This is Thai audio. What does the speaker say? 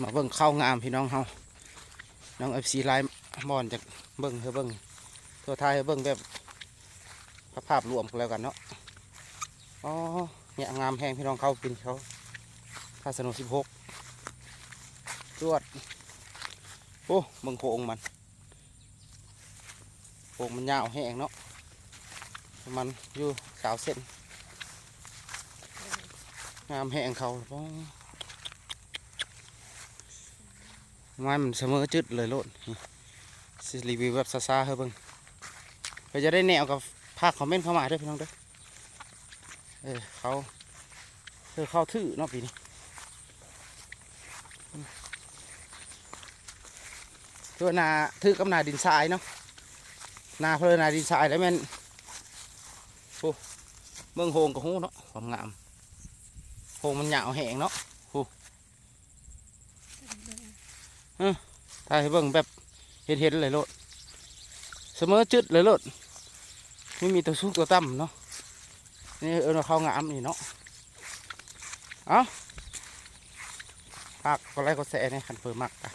มาเบิ่งข้าวงามพี่น้องเฮาน้องเอฟซีไลน์บอลจากเบิ่งเฮเบิ่งตัวท้ายเฮเบิ่งแบบภาพรวมกันแล้วกันเนาะอ๋อเนี่ยงามแห้งพี่น้องเขากินเขาคาสโนสิบหกตรวจโอ้เบิ่งโพงมันโพงมันยาวแห้งเนาะประมันอยู่สาวเส้นงามแห้งเขาโอ้ ไม้มันเสมอจุดเลยโลดนี่สิรีวิวแบบซาๆเฮ้ยเบิ่งเพื่อจะได้แนวกับภาคคอมเมนต์เข้ามาด้วยพี่น้องด้อเออเขาเธอเข้าทื่อเนาะปีนี้อือว่านาทื่อกับนาดินทรายเนาะนาเพลนาดินทรายแล้วแม่นโอ้เมืองโฮงกับหูเนาะความงามโฮงมันหยาวแหงเนาะโอ้ ถ่าให้เบิ่งแบบเห็นเห็นเลยโลดเสมอจุดเลยโลดไม่มีตัวสูงตัวต่ำเนาะนี่เออเราเข้างามนี่เนาะเอาผักก็ไล่ก็แสะเนี่ยขันเพิ่มมากอะ